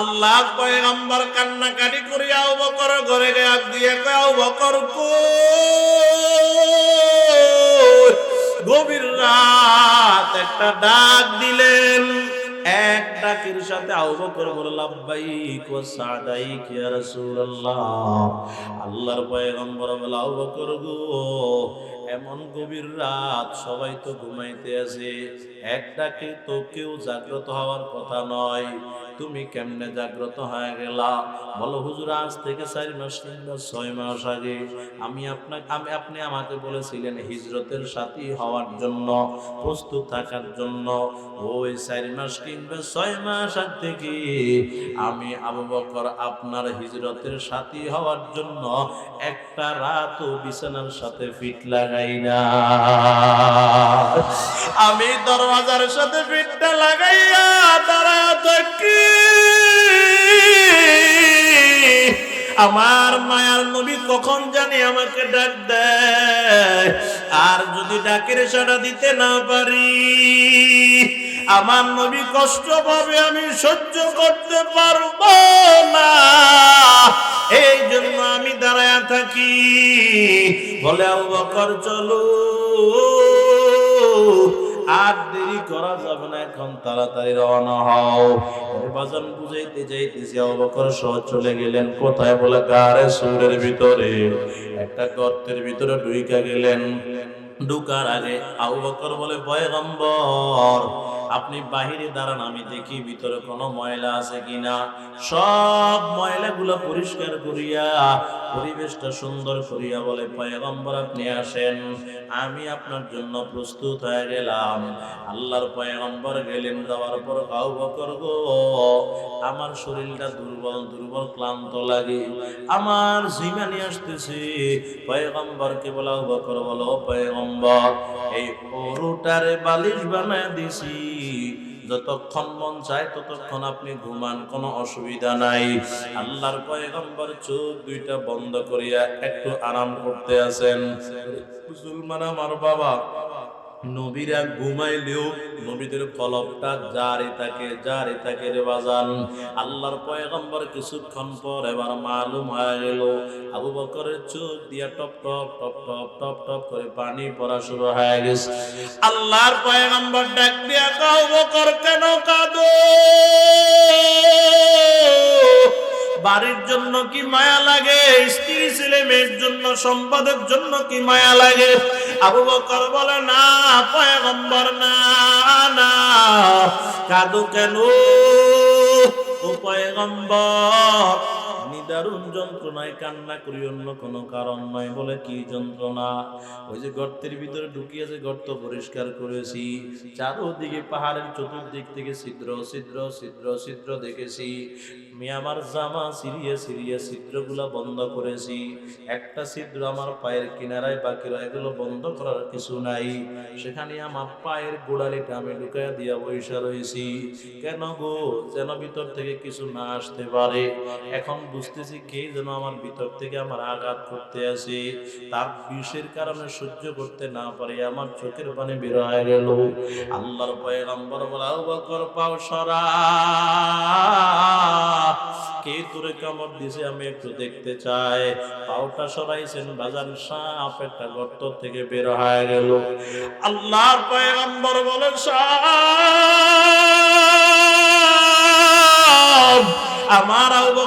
আল্লাহ পয়গম্বর কান্নাকাটি করিয়া বকর ঘরে গিয়া দিয়ে আবু বকর গভীর রাত একটা ডাক দিলেন। এক ডাকের সাথে সাদাইক ইয়া রাসূলুল্লাহ। আল্লাহর পয়গম্বর বলে গো, এমন গভীর রাত সবাই তো ঘুমাইতে আছে এক ডাকে তো কেউ জাগ্রত হওয়ার কথা নয়। তুমি কেমনে জাগ্রত হয়ে গেলা? বলো, হুজুর, আজ থেকে চার মাস কিংবা ছয় মাস আগে আমি আপনাকে, আমি, আপনি আমাকে বলেছিলেন হিজরতের সাথী হওয়ার জন্য, প্রস্তুত থাকার জন্য। ওই চার মাস কিংবা ছয় মাস আগ থেকে আমি আবু বকর আপনার হিজরতের সাথী হওয়ার জন্য একটা রাতও বিছানার সাথে ফিট লাগাই না। আমি দরওয়াজার সাথে ফিটটা লাগাইয়া দাঁড়া আমার মায়ার নবী কখন জানি আমাকে ডাক দেয়? আর যদি ডাকের সাড়া দিতে না পারি, আমার নবী কষ্ট পাবে, আমি সহ্য করতে পারব না। এই জন্য আমি দাঁড়ায় থাকি। বলে বকর, চলো। আর দেরি করা যাবে না, এখন তাড়াতাড়ি রওনা হও। বাজান বুঝাইতে যাইতেছি অবকর বকর সহ চলে গেলেন কোথায় বলে? গারে সুরের ভিতরে। একটা গর্তের ভিতরে ঢুইকা গেলেন। ঢুকার আগে আবু বকর বলে, পয়গম্বর, আপনি বাহিরে দাঁড়ান, আমি দেখি ভিতরে কোনো ময়লা আছে কিনা? সব ময়লাগুলো পরিষ্কার করিয়া পরিবেশটা সুন্দর করিয়া বলে, পয়গম্বর, আপনি আসেন। আমি আপনার জন্য প্রস্তুত হয়ে গেলাম। আল্লাহর পয়গম্বর গেলেন, যাওয়ার পর কাউ বকর আমার শরীরটা দুর্বল দুর্বল, ক্লান্ত লাগে। আমার জিমানি আসতেছে। পয়গম্বরকে বলা বকর বলো, পয়গম্বর, এই পরোটারে বালিশ বানায় দিছি। যতক্ষণ মন চায় ততক্ষণ আপনি ঘুমান, কোনো অসুবিধা নাই। আল্লাহর পয়গম্বর চোখ দুইটা বন্ধ করিয়া একটু আরাম করতে আছেন। মুসলমান আমার বাবা নবীরা ঘুমাইলেও নবীদের কলবটা জারি থাকে জারি থাকে রে বাজান। আল্লাহর পয়গম্বর কিছুক্ষণ পর এবার মালুম হয়ে গেল। আবু বকরের চোখ দিয়া টপ টপ টপ টপ টপ টপ করে পানি পড়া শুরু হয়ে গেছে। আল্লাহর পয়গম্বর ডাক দিয়া কাউ বকর কেন কাঁদো? বাড়ির জন্য কি মায়া লাগে? স্ত্রী ছেলে মেয়ের জন্য, সম্পদের জন্য কি মায়া লাগে? আবু বকর বলে, না, পয়গম্বর, না না। কাদু কেন? ও পয়গম্বর, নিদারুণ যন্ত্রণায় কান্না করি, অন্য কোনো কারণ নয় বলে কি যন্ত্রণা? ওই যে গর্তের ভিতরে ঢুকিয়ে যে গর্ত পরিষ্কার করেছি, চারোদিকে পাহাড়ের চতুর্দিক থেকে ছিদ্র ছিদ্র ছিদ্র ছিদ্র দেখেছি। আমি আমার জামা সিরিয়ে সিরিয়ে ছিদ্রগুলা বন্ধ করেছি। একটা ছিদ্র আমার পায়ের কিনারায় বাকি রয়ে গেল, বন্ধ করার কিছু নাই। সেখানে আমার পায়ের গোড়ালিটা আমি ঢুকাইয়া দিয়া বৈশা রয়েছি কেন গো? যেন ভিতর থেকে কিছু না আসতে পারে। এখন বুঝতেছি কে যেন আমার ভিতর থেকে আমার আঘাত করতে আসে তার বিষের কারণে সহ্য করতে না পারে, আমার চোখের পানি বের হয়ে গেল। আল্লাহর পয়গম্বর বলা পাও সরা। একটু দেখতে চাই। সাপ, একটা গর্ত থেকে বের হয়ে গেল। আল্লাহর পয়গম্বর বলে সাপ, আমার আবু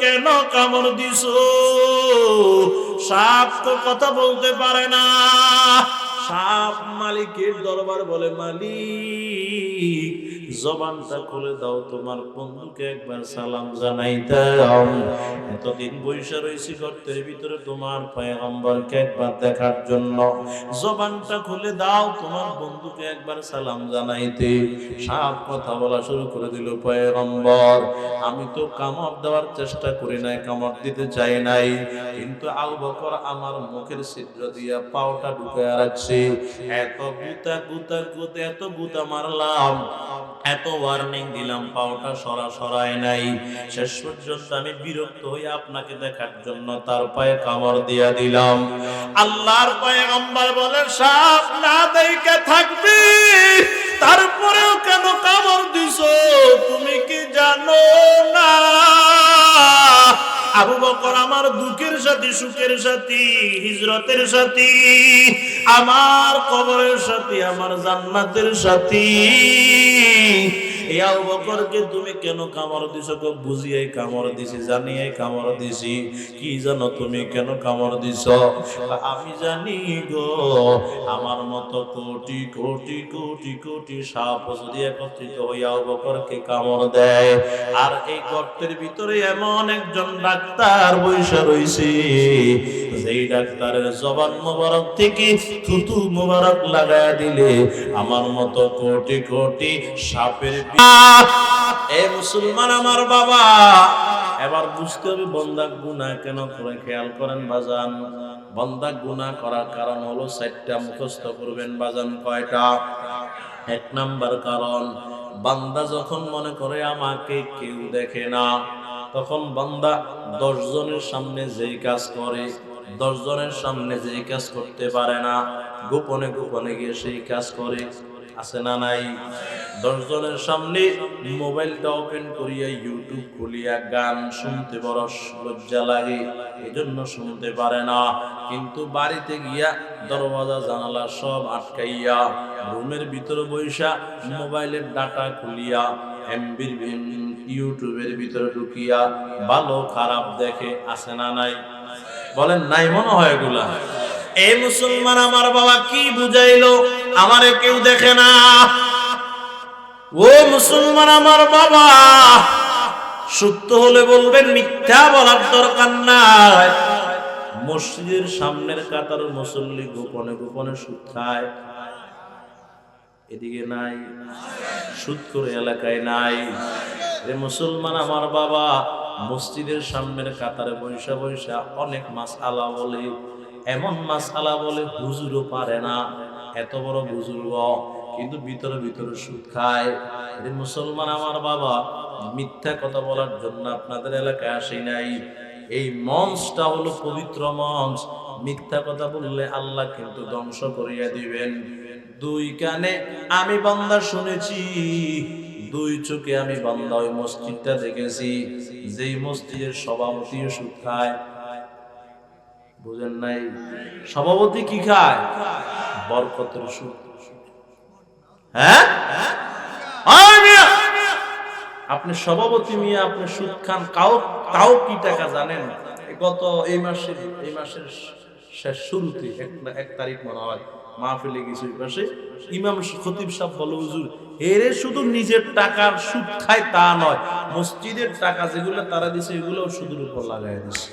কেন কামড় দিছো? সাপ তো কথা বলতে পারে না। সাপ মালিকের দরবার বলে, মালিক জবানটা খুলে দাও, তোমার বন্ধুকে একবার সালাম জানাই দাও এতদিন বৈশা রয়েছি গর্তের ভিতরে তোমার পয়গম্বরকে একবার দেখার জন্য। জবানটা খুলে দাও, তোমার বন্ধুকে একবার সালাম জানাইতে। সাপ কথা বলা শুরু করে দিল পয়গম্বর। আমি তো কামড় দেওয়ার চেষ্টা করি নাই, কামড় দিতে চাই নাই। কিন্তু আবু বকর আমার মুখের ছিদ্র দিয়া পাওটা ঢুকে রাখছে। এত গুতা গুতা গুতা, এত গুতা মারলাম। এত ওয়ার্নিং দিলাম, পাওটা সরা সরায় নাই। শেষ পর্যন্ত আমি বিরক্ত হয়ে আপনাকে দেখার জন্য তার পায়ে কামড় দিয়া দিলাম। আল্লাহর পায়ে আম্বার বলে সাপ না দেখে থাকবি, তারপরেও কেন কামড় দিছো? তুমি কি জানো না? আবু বকর আমার দুঃখের সাথী, সুখের সাথী, হিজরতের সাথী, আমার কবরের সাথী, আমার জান্নাতের সাথী। আমি জানি গো, আমার মতো কোটি কোটি কোটি কোটি সাপ যদি একত্রিত হইয়া আবু বকরকে কামড় দেয়, আর এই গর্তের ভিতরে এমন একজন ডাক্তার বৈশা রইছে যেই ডাক্তারের জবান মোবারক থেকে থুতু মোবারক লাগায় দিলে আমার মতো কোটি কোটি সাপের এ মুসলমান আমার বাবা। এবার বুঝতে হবে বন্দা গুনা কেন করে খেয়াল করেন বাজান। বন্দা গুনা করার কারণ হলো চারটা মুখস্থ করবেন বাজান কয়টা? এক নাম্বার কারণ বান্দা যখন মনে করে আমাকে কেউ দেখে না তখন বান্দা দশ জনের সামনে যেই কাজ করে দশ জনের সামনে যেই কাজ করতে পারে না, গোপনে গোপনে গিয়ে সেই কাজ করে, আছে না নাই? দশ জনের সামনে মোবাইলটা ওপেন করিয়া ইউটিউব খুলিয়া গান শুনতে বড় লজ্জা লাগে, এজন্য শুনতে পারে না। কিন্তু বাড়িতে গিয়া দরওয়াজা, জানালা সব আটকাইয়া, রুমের ভিতরে বৈশা মোবাইলের ডাটা খুলিয়া, এমবির ইউটিউবের ভিতরে ঢুকিয়া, ভালো খারাপ দেখে, আছে না নাই? বলেন, নাই মনে হয় এগুলা। এই মুসলমান, আমার বাবা কি বুঝাইলো? আমারে কেউ দেখে না। ও মুসলমান, আমার বাবা, সত্য হলে বলবেন, মিথ্যা বলার দরকার নাই। মসজিদের সামনের কাতার মুসল্লি গোপনে গোপনে সুদ এদিকে নাই সুদ করে এলাকায় নাই। রে মুসলমান আমার বাবা, মসজিদের সামনের কাতারে বৈশা বৈশা অনেক মাছ আলা বলে। এমন মাছ আলা বলে হুজুরও পারে না। এত বড় বুজুর্গ কিন্তু ভিতরে ভিতরে সুদ খায়। রে মুসলমান আমার বাবা, মিথ্যা কথা বলার জন্য আপনাদের এলাকায় আসি নাই। এই মঞ্চটা হলো পবিত্র মঞ্চ। মিথ্যা কথা বললে আল্লাহ কিন্তু ধ্বংস করিয়া দিবেন। দুই কানে আমি বান্দা শুনেছি, দুই চোখে আমি বান্দা ওই মসজিদটা দেখেছি। যেই মসজিদের সভাপতি সুদ খায়। বুঝেন নাই? সভাপতি কি খায়? বরকতের সুদ হ্যাঁ? আপনি সভাপতি মিয়া, আপনি সুদ খান কাউ কাউ কি টাকা জানেন? গত এই মাসের এই মাসের শুরুতে এক তারিখ মনে হয়। মাহফিলে গেছি ওই পাশে। ইমাম খতিব সাহেব বলে, হুজুর এরে শুধু নিজের টাকার সুদ খায় তা নয়, মসজিদের টাকা যেগুলো তারা দিছে এগুলো সুদের উপর লাগাই দিছে।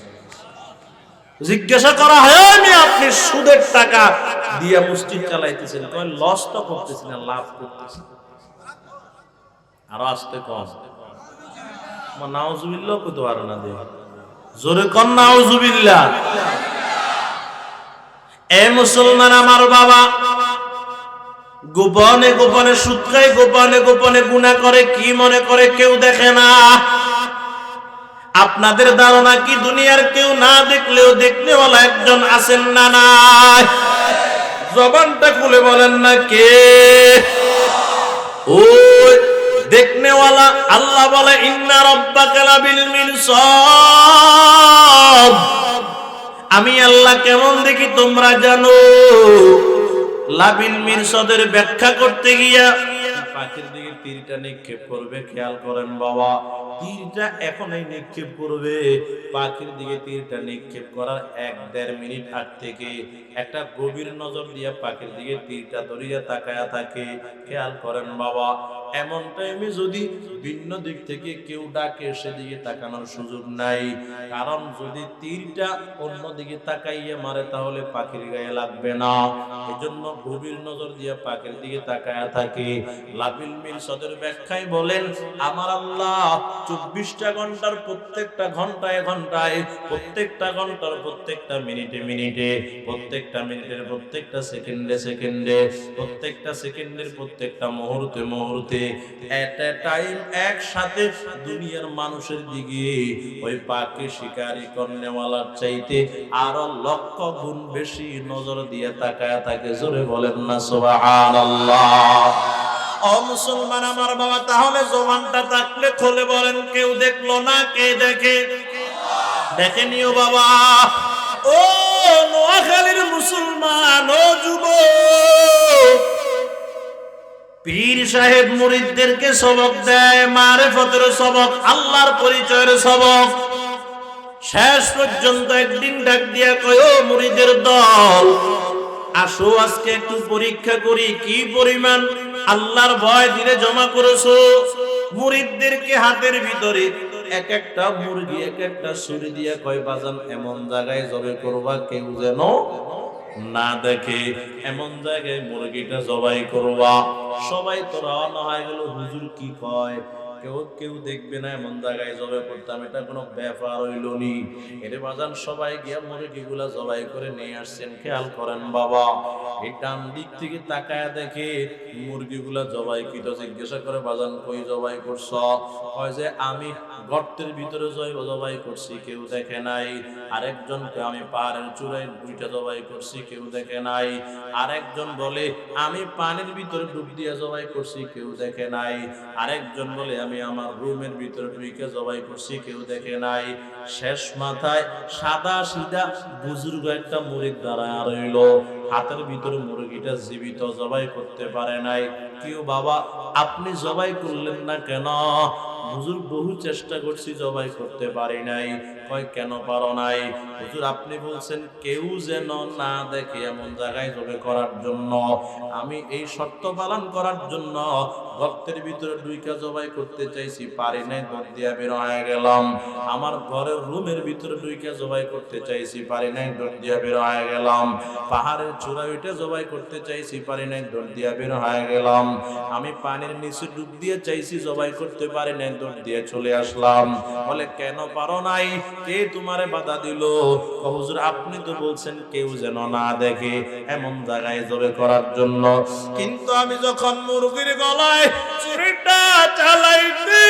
জিজ্ঞাসা করা হয় আপনি সুদের টাকা দিয়া মসজিদ চালাইতেছেন? লস তো লাভ আরও আসতে কম আমার নাউজুবিল্লাহ কইতে পারো না দে জোরে কন নাউজুবিল্লাহ এ মুসলমান আমার বাবা। গোপনে গোপনে সুদ গোপনে গোপনে গুনাহ করে, কি মনে করে কেউ দেখে না। আপনাদের ধারণা কি দুনিয়ার কেউ না দেখলেও দেখনেওয়ালা একজন আছেন না নাই? জবানটা খুলে বলেন না কে? ওই দেখনেওয়ালা আল্লাহ বলে, ইন্না রব্বাকা লাবিল মিরসাদ আমি আল্লাহ কেমন দেখি তোমরা জানো? লাবিল মিরসদের ব্যাখ্যা করতে গিয়া পাখির দিকে তীরটা নিক্ষেপ করবে, খেয়াল করেন বাবা। তীরটা এখনই নিক্ষেপ করবে। পাখির দিকে তীরটা নিক্ষেপ করার এক দেড় মিনিট আগ থেকে একটা গভীর নজর দিয়ে পাখির দিকে তীরটা ধরিয়া তাকায়া থাকে। খেয়াল করেন বাবা, এমন টাইমে যদি ভিন্ন দিক থেকে কেউ ডাকে, সেদিকে তাকানোর সুযোগ নাই। কারণ যদি তীরটা অন্য দিকে তাকাইয়া মারে, তাহলে পাখির গায়ে লাগবে না। এজন্য গভীর নজর দিয়ে পাখির দিকে তাকায়া থাকে। লাবিল মিল সদের ব্যাখ্যায় বলেন, আমার আল্লাহ চব্বিশটা ঘণ্টার প্রত্যেকটা ঘন্টায় ঘন্টায়, প্রত্যেকটা ঘণ্টার প্রত্যেকটা মিনিটে মিনিটে, প্রত্যেকটা মিনিটের প্রত্যেকটা সেকেন্ডে সেকেন্ডে, প্রত্যেকটা সেকেন্ডের প্রত্যেকটা মুহূর্তে মুহূর্তে এট টাইম একসাথে দুনিয়ার মানুষের দিকে ওই পাকে শিকারি কর্নেওয়ালার চাইতে আরও লক্ষ গুণ বেশি নজর দিয়ে তাকায় তাকে জোরে বলেন না, সুবহানাল্লাহ। ও মুসলমান আমার বাবা, তাহলে জবানটা থাকলে খোলে বলেন, কেউ দেখল না, কে দেখে? দেখে দেখেনিও বাবা। ও নোয়াখালীর মুসলমান, ও যুবক। পীর সাহেব মুরিদদেরকে সবক দেয় মারে ফতের সবক, আল্লাহর পরিচয়ের সবক। শেষ পর্যন্ত একদিন ডাক দিয়া কয়, ও মুরিদের দল আসো, আজকে একটু পরীক্ষা করি, কি পরিমাণ? আল্লাহর ভয় দিলে জমা করেছ। মুরিদদেরকে হাতের ভিতরে এক একটা মুরগি, এক একটা ছুরি দিয়া কয়, বাজান, এমন জায়গায় জবে করবা, কেউ যেন না দেখে। এমন জায়গায় মুরগিটা জবাই করবা। সবাই তো রওনা হয়ে গেল, হুজুর কি কয়? কেউ কেউ দেখবে না, এমন জায়গায় জবাই করতাম এটা কোনো ব্যাপার হইল নি। এর বাজান, সবাই গিয়া মুরগিগুলা জবাই করে নিয়ে আসছেন, খেয়াল করেন বাবা। এই ডান দিক থেকে তাকায় দেখে মুরগিগুলা জবাই কিত জিজ্ঞাসা করে, বাজান, কই জবাই করছ? কয় যে, আমি গর্তের ভিতরে জয়, জবাই করছি, কেউ দেখে নাই। আরেকজনকে আমি পাহাড়ের চূড়ায় দুইটা জবাই করছি, কেউ দেখে নাই। আরেকজন বলে, আমি পানির ভিতরে ডুব দিয়ে জবাই করছি, কেউ দেখে নাই। আরেকজন বলে আমি আমার রুমের ভিতরে ঢুকে জবাই করছি, কেউ দেখে নাই। শেষ মাথায় সাদা সিধা বুজুর্গ একটা মুড়ির দ্বারা রইল হাতের ভিতরে মুরগিটা জীবিত, জবাই করতে পারে নাই। কেউ, বাবা, আপনি জবাই করলেন না কেন? হুজুর বহু চেষ্টা করছি জবাই করতে পারি নাই। কয়, কেন পারো নাই? হুজুর, আপনি বলছেন কেউ যেন না দেখে এমন জায়গায় জবে করার জন্য। আমি এই শর্ত পালন করার জন্য ভক্তের ভিতরে দুইটা জবাই করতে চাইছি, পারি নাই দর দিয়া বের হয়ে গেলাম। আমার ঘরের রুমের ভিতরে দুইটা জবাই করতে চাইছি, পারি নাই দর দিয়া বের হয়ে গেলাম। পাহাড়ের চূড়া উঠে জবাই করতে চাইছি, পারি নাই দর দিয়া বের হয়ে গেলাম। আমি পানির নিচে ডুব দিয়ে চাইছি, জবাই করতে পারি নাই দর দিয়ে চলে আসলাম। বলে, কেন পারো নাই? কে তোমারে বাধা দিল? হুজুর, আপনি তো বলছেন, কেউ যেন না দেখে, এমন জায়গায় জবে করার জন্য। কিন্তু আমি যখন মুরগির গলায় চুরিটা চালাইতে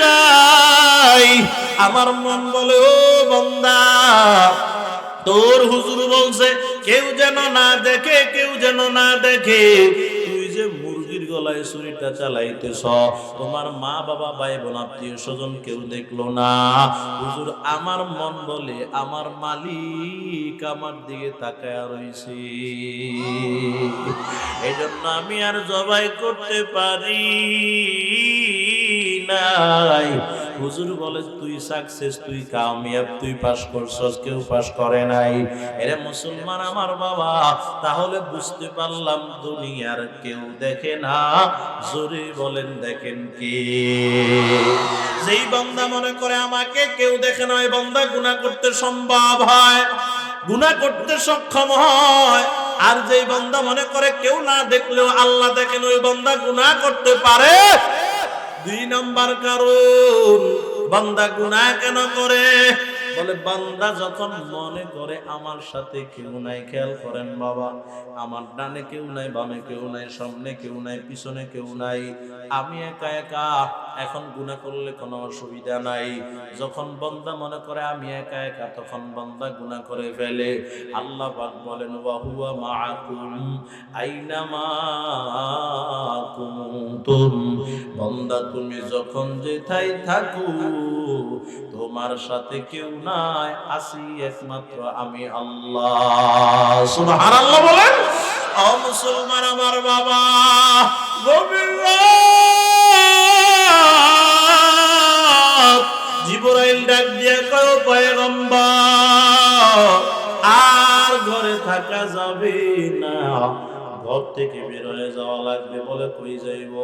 চাই। আমার মন বলে, ও বন্দা, তোর হুজুর বলছে, কেউ যেন না দেখে, কেউ যেন না দেখে। গলায় ছুরিটা চালাইতেছ। তোমার মা, বাবা ভাই বোন আত্মীয় স্বজন কেউ দেখল না। হুজুর, আমার মন বলে আমার মালিক আমার দিকে তাকায় রয়েছে এই জন্য আমি আর জবাই করতে পারি নাই। হুজুর বলে, তুই সাকসেস তুই কামিয়াব, তুই পাস করছস, কেউ পাস করে নাই। এরে মুসলমান আমার বাবা, তাহলে বুঝতে পারলাম দুনিয়ার কেউ দেখে না। জোরে বলেন, দেখেন কে? যেই বান্দা মনে করে আমাকে কেউ দেখে না, ওই বান্দা গুনাহ করতে সম্ভব হয়, গুনাহ করতে সক্ষম হয়। আর যেই বান্দা মনে করে কেউ না দেখলেও আল্লাহ দেখেন, ওই বান্দা গুনাহ করতে পারে। দুই নম্বর কারণ, বান্দা গুনাহ কেন করে? বলে, বান্দা যখন মনে করে আমার সাথে কেউ নাই, খেয়াল করেন বাবা, আমার ডানে কেউ নাই, বামে কেউ নাই, সামনে কেউ নাই, পিছনে কেউ নাই, আমি একা একা এখন গুনাহ করলে কোনো অসুবিধা নাই। যখন বন্দা মনে করে আমি একা একা, তখন বান্দা গুনাহ করে ফেলে। আল্লাহ পাক বলেন ওয়া হুয়া মাআকুম আইনামা কুনতুম বান্দা, তুমি যখন যেথায় থাকো, তোমার সাথে কেউ নাই, আসি একমাত্র আমি আল্লাহ। সুবহানাল্লাহ বলেন, ও মুসলমান আমার বাবা, গভীর জিবরাইল ডাক দিয়া কয় পয়গম্বর আর ঘরে থাকা যাবে না। ঘর থেকে বের হয়ে যাওয়া লাগবে বলে কই যাইব?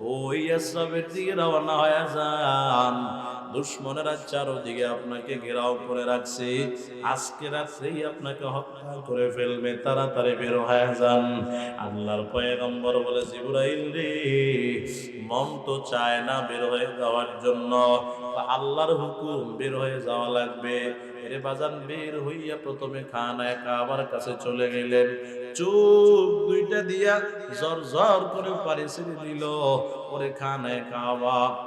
ওই আসাবের দিকে রওনা হয়ে যান। দুশ্মনেরা চারোদিকে আপনাকে ঘেরাও করে রাখছে। আজকে রাত্রেই আপনাকে হত্যা করে ফেলবে। তাড়াতাড়ি বের হয়ে যান। আল্লাহর পয়গম্বর বলে, জিবরাইল রে, মন তো চায় না বের হয়ে যাওয়ার জন্য। আল্লাহর হুকুম, বের হয়ে যাওয়া লাগবে। এরে বাজান বের হইয়া প্রথমে খানায় কাবার কাছে চলে গেলেন। চোখ দুইটা দিয়া জর জর করে পানি ছেড়ে দিল। ওরে খানায় কাবা।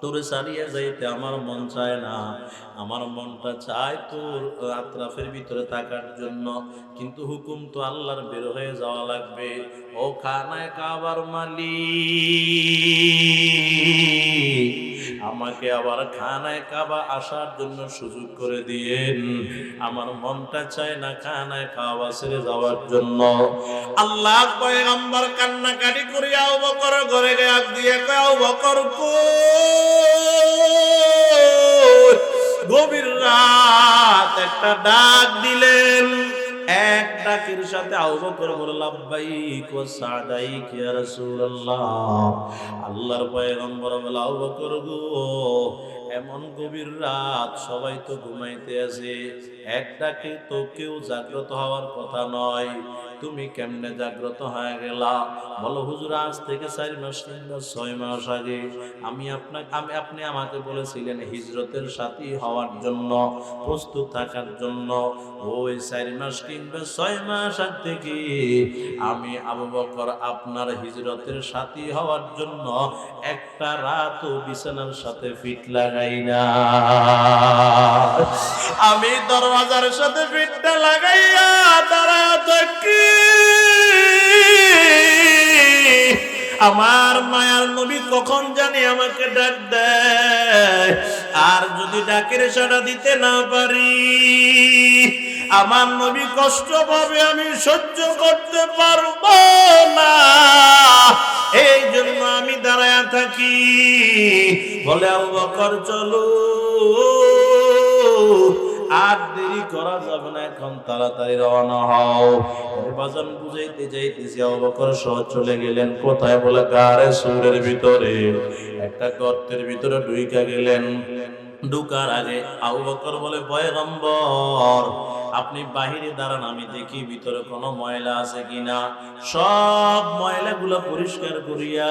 তোরে সারিয়ে যাইতে আমার মন চায় না। আমার মনটা চায় তোর আত্রাফের ভিতরে থাকার জন্য। কিন্তু হুকুম তো আল্লাহর বের হয়ে যাওয়া লাগবে। ও খানায় কাবার মালিক। আমাকে আবার খানায় কাবা আসার জন্য সুযোগ করে দিয়েন। আমার মনটা চায় না খানায় কাবা ছেড়ে যাওয়ার জন্য। আল্লাহ পয়গম্বর কান্নাকাটি করে আও বকর ঘরে গাক দিয়ে কয় বকর গভীর রাত একটা ডাক দিলেন। এক ডাকের সাথে আবু বকর বলে, লাব্বাইক ওয়া সাদাইক ইয়া রাসূলুল্লাহ। আল্লাহর পয়গম্বর বলে গো, এমন গভীর রাত সবাই তো ঘুমাইতে আছে। এক ডাকে তো কেউ জাগ্রত হওয়ার কথা নয়। তুমি কেমনে জাগ্রত হয়ে গেলা? বলো, হুজুর, আজ থেকে চার মাস কিংবা ছয় মাস আগে আমি আপনাকে, আমি, আপনি আমাকে বলেছিলেন হিজরতের সাথী হওয়ার জন্য, প্রস্তুত থাকার জন্য। ওই চার মাস কিংবা ছয় মাস আগ থেকে আমি আবু বকর আপনার হিজরতের সাথী হওয়ার জন্য একটা রাতও বিছানার সাথে ফিট লাগাই না। আমি দরওয়াজার সাথে ফিটটা লাগাইয়া দাঁড়া থাকি। আমার মায়ার নবী কখন জানি আমাকে ডাক দেয়? আর যদি ডাকের সাড়া দিতে না পারি, আমার নবী কষ্ট পাবে, আমি সহ্য করতে পারব না। এই জন্য আমি দাঁড়ায় থাকি। বলে আবু বকর, চলো। আর দেরি করা যাবে না, এখন তাড়াতাড়ি রওনা হও। বাজান বুঝাইতে যাইতেছি অবকর বকর সহ চলে গেলেন কোথায় বলে? গাড়ে সুরের ভিতরে। একটা গর্তের ভিতরে ঢুইকা গেলেন। ঢুকার আগে আবু বকর বলে, পয়গম্বর আপনি বাহিরে দাঁড়ান, আমি দেখি ভিতরে কোনো ময়লা আছে কিনা। সব ময়লাগুলো পরিষ্কার করিয়া,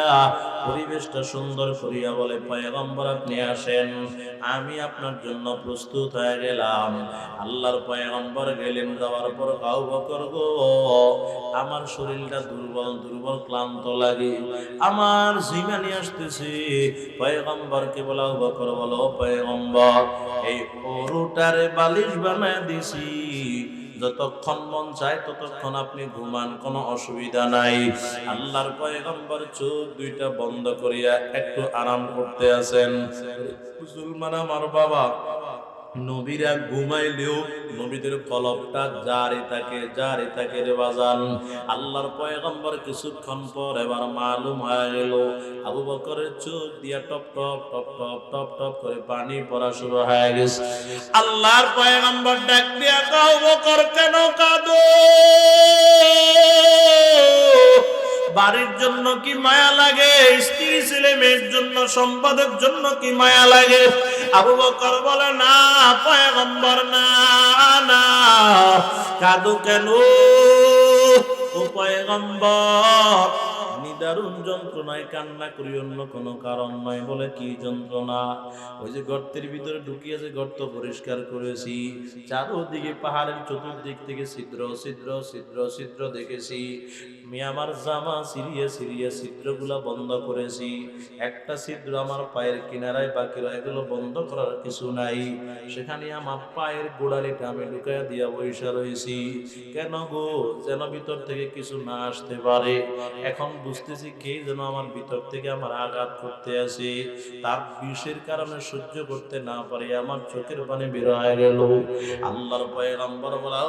পরিবেশটা সুন্দর করিয়া বলে, পয়গম্বর, আপনি আসেন। আমি আপনার জন্য প্রস্তুত হয়ে গেলাম। আল্লাহর পয়গম্বর গেলেন, যাওয়ার পর কাউ বকর আমার শরীরটা দুর্বল দুর্বল, ক্লান্ত লাগে। আমার জিমানি আসতেছে। পয়গম্বরকে বলা বকর, বলো পয়গম্বর এই ওরুটারে বালিশ বানায় দিছি। যতক্ষণ মন চায় ততক্ষণ আপনি ঘুমান, কোনো অসুবিধা নাই। আল্লাহর পয়গম্বর চোখ দুইটা বন্ধ করিয়া একটু আরাম করতে আছেন। মুসলমান আমার বাবা নবীরা ঘুমাইলেও নবীদের কলবটা জারি থাকে জারি থাকে রে বাজান। আল্লাহর পয়গম্বর কিছুক্ষণ পর এবার মালুম হয়ে গেল। আবু বকরের চোখ দিয়া টপ টপ টপ টপ টপ টপ করে পানি পড়া শুরু হয়ে গেছে। আল্লাহর পয়গম্বর ডাক দিয়া কাউ বকর কেন কাঁদো? বাড়ির জন্য কি মায়া লাগে? স্ত্রী ছেলে মেয়ের জন্য, সম্পদের জন্য কি মায়া লাগে? আবু বকর বলে, না, পয়গম্বর, না না। কাদু কেন? পয়গম্বর, নিদারুণ যন্ত্রণায় কান্না করি, অন্য কোনো কারণ নয় বলে কি যন্ত্রণা? ওই যে গর্তের ভিতরে ঢুকিয়ে যে গর্ত পরিষ্কার করেছি, চারোদিকে পাহাড়ের চতুর্দিক থেকে ছিদ্র ছিদ্র ছিদ্র ছিদ্র দেখেছি। আমি আমার জামা সিরিয়ে সিরিয়ে ছিদ্রগুলা বন্ধ করেছি। একটা ছিদ্র আমার পায়ের কিনারায় বাকি রয়ে গেল, বন্ধ করার কিছু নাই। সেখানে আমার পায়ের গোড়ালিটা আমি ঢুকাইয়া দিয়া বৈশা রয়েছি কেন গো? যেন ভিতর থেকে কিছু না আসতে পারে। এখন বুঝতেছি কে যেন আমার ভিতর থেকে আমার আঘাত করতে আসে তার বিষের কারণে সহ্য করতে না পারে, আমার চোখের পানি বের হয়ে গেল। আল্লাহর পয়গম্বর বলা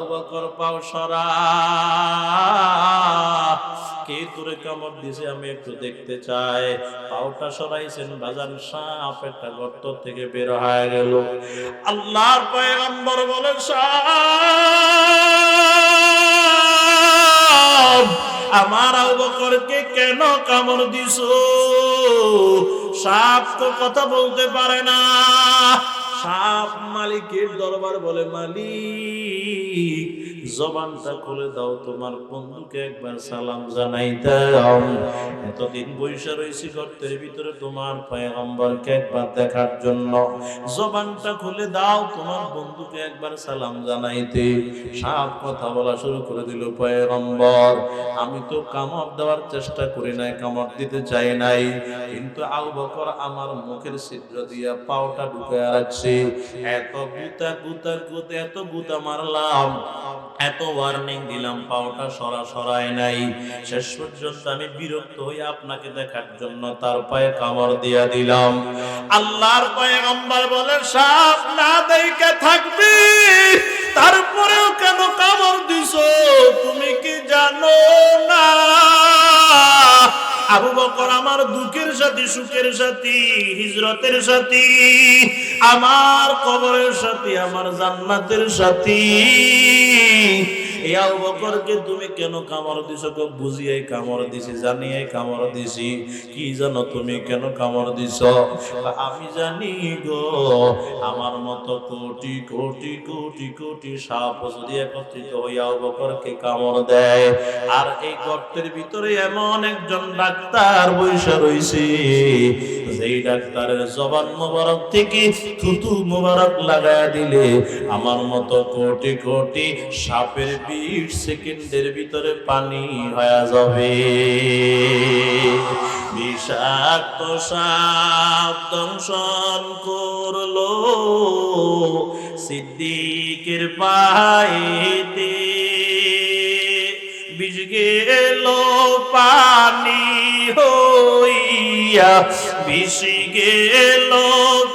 পাও সরা। কে তোরে কামড় দিছে আমি একটু দেখতে চাই। পাওটা সরাইছেন সাপ, একটা গর্ত থেকে বের হয়ে গেল। আল্লাহর পয়গম্বর বলে সাপ, আমার আবু কেন কামড় দিছো? সাপ তো কথা বলতে পারে না। সাপ মালিকের দরবার বলে, মালিক জবানটা খুলে দাও, তোমার বন্ধুকে একবার সালাম জানাই দাও। এতদিন বৈশা রয়েছি গর্তের ভিতরে তোমার পয়গম্বরকে একবার দেখার জন্য। জবানটা খুলে দাও, তোমার বন্ধুকে একবার সালাম জানাইতে সাপ কথা বলা শুরু করে দিল পয়গম্বর। আমি তো কামড় দেওয়ার চেষ্টা করি নাই, কামড় দিতে চাই নাই। কিন্তু আবু বকর আমার মুখের ছিদ্র দিয়া পাওটা ঢুকে রাখছে। এত গুতা গুতা গুতা, এত গুতা মারলাম। এত ওয়ার্নিং দিলাম, পাওটা সরা সরায় নাই। শেষ পর্যন্ত আমি বিরক্ত হয়ে আপনাকে দেখার জন্য তার পায়ে কামড় দিয়া দিলাম। আল্লাহর পয়গম্বর বলে সাপ না দেখে থাকবি, তারপরেও কেন কামড় দিছো? তুমি কি জানো না? আবু বকর আমার দুঃখের সাথী, সুখের সাথী, হিজরতের সাথী, আমার কবরের সাথী, আমার জান্নাতের সাথী। আমি জানি মতো কোটি কোটি কোটি কোটি সাপ যদি দেয়, আর এই গর্তের ভিতরে এমন একজন ডাক্তার বৈশা রইছে যেই ডাক্তারের জবান মোবারক থেকে থুতু মোবারক লাগায় দিলে, আমার মতো কোটি কোটি সাপের বিশ সেকেন্ডের ভিতরে পানি হয়ে যাবে। বিষাক্ত সাপ দংশন করল, সিদ্দিকের পায়েতে বিষ গেল পানি হইয়া বিষ গেল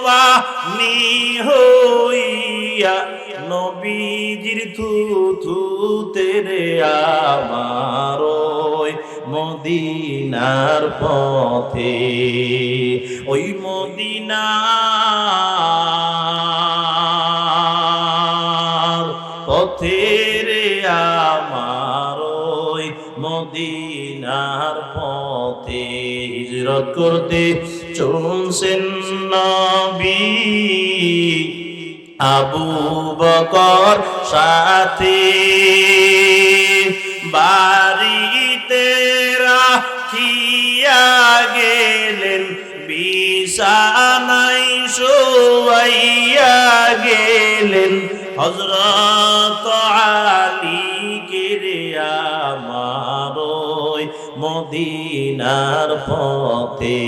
পানি হইয়া। নবীজির থুথু তেরে আমার মদিনার পথে, ওই মদিনার হিজরত করতে চলছেন নবী। আবু বকর সাথে বাড়িতে রাখিয়া গেলেন বিছানাই শোয়াইয়া গেলেন। হজরত আলী মদিনার পথে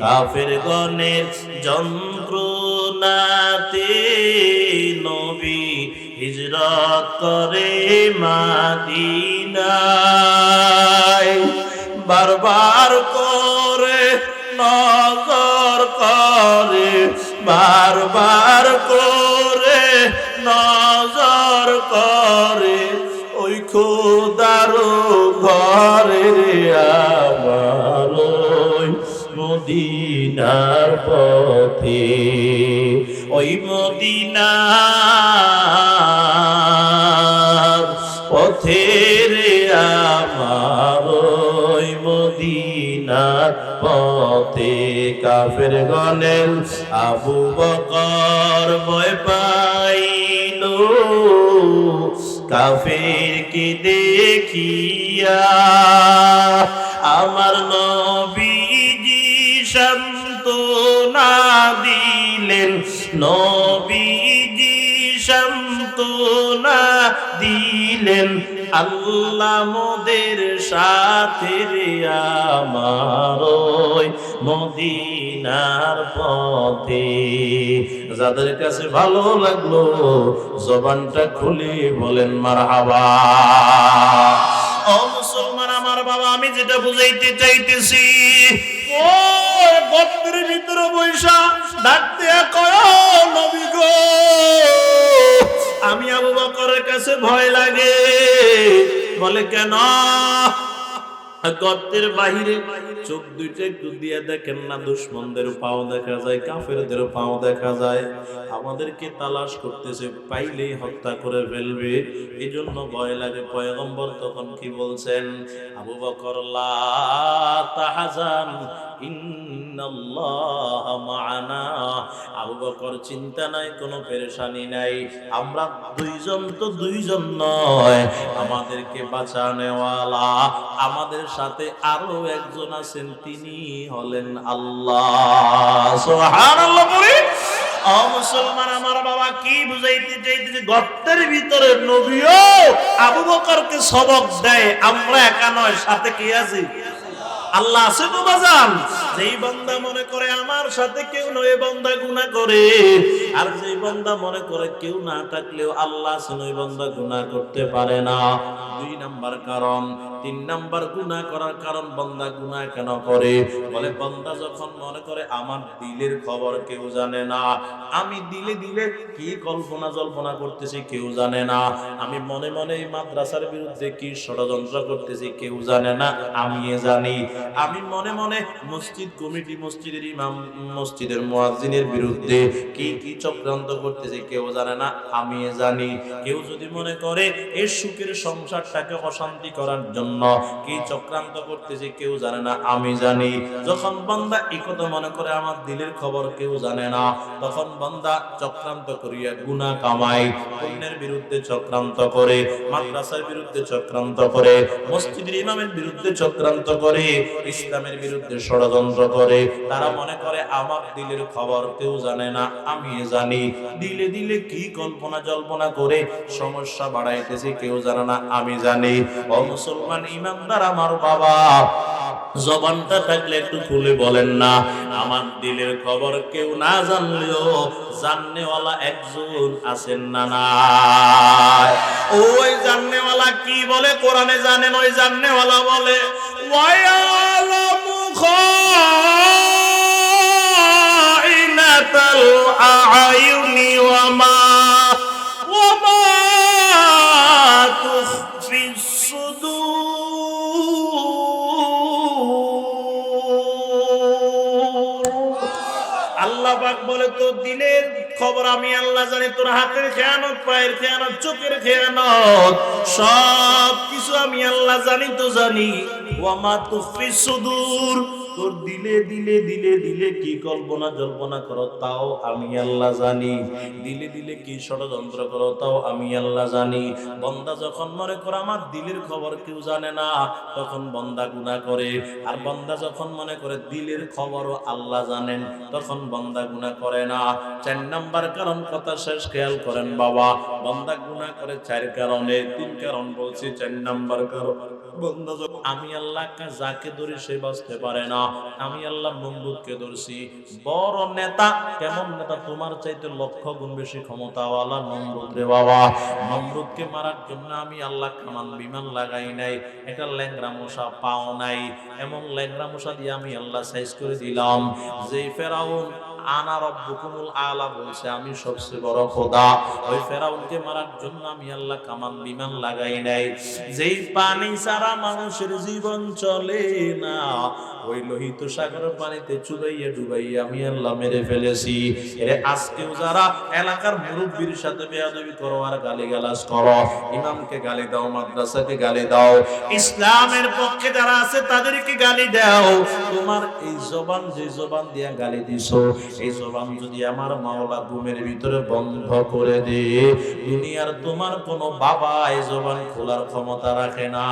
কাফের গণের যন্ত্রণাতে নবী হিজরত করে মাদিনায়। বারবার করে নজর করে, বারবার করে নজর আমার মদিনার পথে, ওই মদিনার পথে রে আমার ওই মদিনার পথে, কাফের গণের আবু বকর ভয় পাইল। কাফের কি দেখিয়া আমার নবীজি শান্ত দিলেন। নবীজি না দিলেন। আল্লাহ মোদের সাথে আমার মদিনার পথে। যাদের কাছে ভালো লাগল, জবানটা খুলে বলেন, মারহাবা। ও মুসলমান, আমার বাবা, আমি যেটা বুঝাইতে চাইতেছি, ও ভিতরে বৈশা ডাকতে কয় নবী গো। আমি আবু বকরের কাছে ভয় লাগে। বলে, কেন? গর্তের বাহিরে চোখ দুইটা একটু দিয়ে দেখেন না দুশ্মনদের পাও দেখা যায় কাফেরদের পাও দেখা যায়। আমাদেরকে তালাশ করতেছে, পাইলেই হত্যা করে ফেলবে। এই জন্য ভয় লাগে। পয়গম্বর তখন কি বলছেন? আবু বকর, লা তাহাজান ইন্নাল্লাহ আবু বকর চিন্তা নাই, কোনো পেরেশানি নাই। আমরা দুইজন তো দুইজন নয়, আমাদেরকে বাঁচানেওয়ালা আমাদের সাথে আরও একজন আছেন, তিনি হলেন আল্লাহ। মুসলমান, আমার বাবা কি বুঝাইতে চাইতেছে? গর্তের ভিতরে নবীও আবু বকরকে সবক দেয়, আমরা একা নয়, সাথে কি আছি? আল্লাহ আছে তো বাজান। যেই বান্দা মনে করে আমার সাথে কেউ নয় বান্দা গুনাহ করে। আর যেই বান্দা মনে করে কেউ না থাকলেও আল্লাহ ওই বান্দা গুনাহ করতে পারে না। দুই নাম্বার কারণ। তিন নাম্বার গুনাহ করার কারণ, বান্দা গুনাহ কেন করে? বলে, বান্দা যখন মনে করে আমার দিলের খবর কেউ জানে না, আমি দিলে দিলে কি কল্পনা জল্পনা করতেছি কেউ জানে না, আমি মনে মনে এই মাদ্রাসার বিরুদ্ধে কি ষড়যন্ত্র করতেছি কেউ জানে না আমি জানি। আমি মনে মনে মসজিদ কমিটি মসজিদের ইমাম, মসজিদের মুয়াজ্জিনের বিরুদ্ধে কি কি চক্রান্ত করতেছে কেউ জানে না, আমি জানি। কেউ যদি মনে করে এই সুখের সংসারটাকে অশান্তি করার জন্য কি চক্রান্ত করতেছে কেউ জানে না, আমি জানি। যখন বান্দা এই কথা মনে করে আমার দিলের খবর কেউ জানে না, তখন বান্দা চক্রান্ত করিয়া গুনাহ কামায়, অন্যের বিরুদ্ধে চক্রান্ত করে, মাদ্রাসার বিরুদ্ধে চক্রান্ত করে, মসজিদের ইমামের বিরুদ্ধে চক্রান্ত করে, ইসলামের বিরুদ্ধে ষড়যন্ত্র করে। তারা মনে করে, আমার দিলের খবর কেউ জানে না, আমি জানি। দিলে দিলে কি কল্পনা জল্পনা করে, সমস্যা বাড়াইতেছে, কেউ জানে না, আমি জানি। ও মুসলমান ইমানদার আমার বাবা, জবানটা থাকলে একটু খুলে বলেন না। আমার দিলের খবর কেউ না জানলেও জাননেওয়ালা একজন আছেন না নাই ওই জাননেওয়ালা কি বলে? কোরআনে জানেন, ওই জাননেওয়ালা বলে ওয়ায়ালামু খাইনাতাল الأعين وما وما تخفي الصدور. আল্লাহ পাক বলে তো দিলের খবর আমি আল্লাহ জানি তোর হাতের খেয়ানত, পায়ের খেয়ানত, চোখের খেয়ানত। সব কিছু আমি আল্লাহ জানি তো জানি। ও ওয়ামা তুফি সুদূর। তোর দিলে দিলে দিলে দিলে কি কল্পনা জল্পনা করো তাও আমি আল্লাহ জানি। দিলে দিলে কি ষড়যন্ত্র করো তাও আমি আল্লাহ জানি। বন্দা যখন মনে করে, আমার দিলের খবর কেউ জানে না, তখন বন্দা গুণা করে। আর বন্দা যখন মনে করে দিলের খবরও আল্লাহ জানেন, তখন বন্দা গুনাহ করে না। চার নাম্বার কারণ, কথা শেষ, খেয়াল করেন বাবা। বন্দা গুনাহ করে চার কারণে, তিন কারণ বলছি, চার নাম্বার কারণ বন্দা যখন আমি আল্লাহ যাকে ধরি সে বাঁচতে পারে না। আমি আল্লাহ নমরুদকে ধরছি। বড় নেতা, কেমন নেতা? তোমার চাইতে লক্ষ গুণ বেশি ক্ষমতাওয়ালা নমরুদ রে বাবা। নমরুদকে মারার জন্য আমি আল্লাহ কামান বিমান লাগাই নাই। একটা ল্যাংরা মশা পাও নাই। এমন ল্যাংরা মশা দিয়ে আমি আল্লাহ সাইজ করে দিলাম। যে ফেরাউন আনা রব্বুকুমুল আলা বলছে, আমি সবচেয়ে বড় খোদা। ওই ফেরাউনকে মারার জন্য আমি আল্লাহ কামান বিমান লাগাই নাই। যেই পানি ছাড়া মানুষের জীবন চলে না, ওই লোহিত সাগরের পানিতে চুবাইয়া ডুবাইয়া আমি আল্লাহ মেরে ফেলেছি। এরে আজকেও যারা এলাকার মুরব্বীর সাথে বেয়াদবি করো আর গালিগালাজ করো, ইমামকে গালি দাও, মাদ্রাসাকে গালি দাও, ইসলামের পক্ষে যারা আছে তাদেরকে গালি দাও। তোমার এই জবান, যে জবান দিয়া গালি দিছো এই জবান যদি আমার মাওলা ঘুমের ভিতরে বন্ধ করে দে, দুনিয়ার তোমার কোনো বাবা এই জবান খোলার ক্ষমতা রাখে না।